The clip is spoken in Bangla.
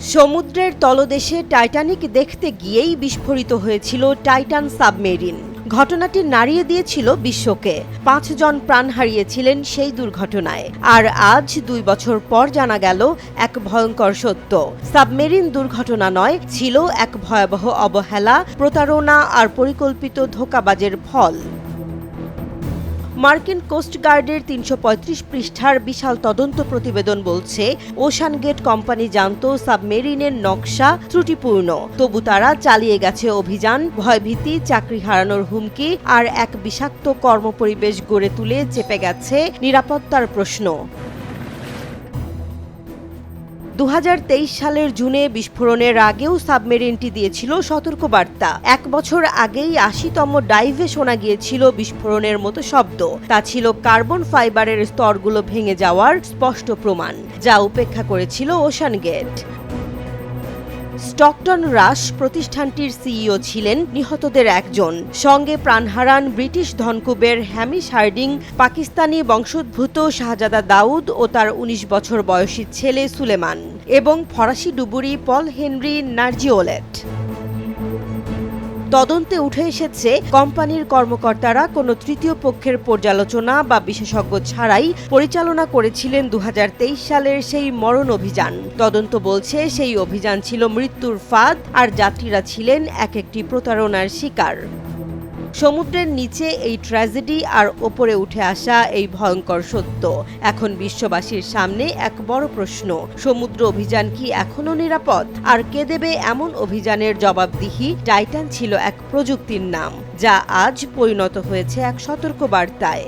সমুদ্রের তলদেশে টাইটানিক দেখতে গিয়েই বিস্ফোরিত হয়েছিল টাইটান সাবমেরিন। ঘটনাটি নাড়িয়ে দিয়েছিল বিশ্বকে। পাঁচজন প্রাণ হারিয়েছিলেন সেই দুর্ঘটনায়। আর আজ দুই বছর পর জানা গেল এক ভয়ঙ্কর সত্য। সাবমেরিন দুর্ঘটনা নয়, ছিল এক ভয়াবহ অবহেলা, প্রতারণা আর পরিকল্পিত ধোকাবাজের ফল। মার্কিন কোস্টগার্ডের তিনশো পঁয়ত্রিশ পৃষ্ঠার বিশাল তদন্ত প্রতিবেদন বলছে, ওশান গেট কোম্পানি জানত সাবমেরিনের নকশা ত্রুটিপূর্ণ। তবু তারা চালিয়ে গেছে অভিযান, ভয়ভীতি, চাকরি হারানোর হুমকি আর এক বিষাক্ত কর্মপরিবেশ গড়ে তুলে চেপে গেছে নিরাপত্তার প্রশ্ন। দু হাজার তেইশ সালের জুনে বিস্ফোরণের আগেও সাবমেরিনটি দিয়েছিল সতর্কবার্তা। এক বছর আগেই আশিতম ডাইভে শোনা গিয়েছিল বিস্ফোরণের মতো শব্দ। তা ছিল কার্বন ফাইবারের স্তরগুলো ভেঙে যাওয়ার স্পষ্ট প্রমাণ, যা উপেক্ষা করেছিল ওশান গেট। স্টকটন রাশ প্রতিষ্ঠানটির সিইও ছিলেন নিহতদের একজন। সঙ্গে প্রাণ হারান ব্রিটিশ ধনকুবের হ্যামিশ হার্ডিং পাকিস্তানি বংশোদ্ভূত শাহজাদা দাউদ ও তার ১৯ বছর বয়সী ছেলে সুলেমান এবং ফরাসি ডুবুরি পল হেনরি নার্জিওলেট। তদন্তে উঠে এসেছে, কোম্পানির কর্মকর্তারা কোনো তৃতীয় পক্ষের পর্যালোচনা বা বিশেষজ্ঞ ছাড়াই পরিচালনা করেছিলেন দু হাজার তেইশ সালের সেই মরণ অভিযান। তদন্ত বলছে, সেই অভিযান ছিল মৃত্যুর ফাঁদ আর যাত্রীরা ছিলেন এক একটি প্রতারণার শিকার। সমুদ্রের নিচে এই ট্র্যাজেডি আর ওপরে উঠে আসা এই ভয়ঙ্কর সত্য। এখন বিশ্ববাসীর সামনে এক বড় প্রশ্ন, সমুদ্র অভিযান কি এখনও নিরাপদ? আর কে দেবে এমন অভিযানের জবাবদিহি? টাইটান ছিল এক প্রযুক্তির নাম, যা আজ পরিণত হয়েছে এক সতর্ক বার্তায়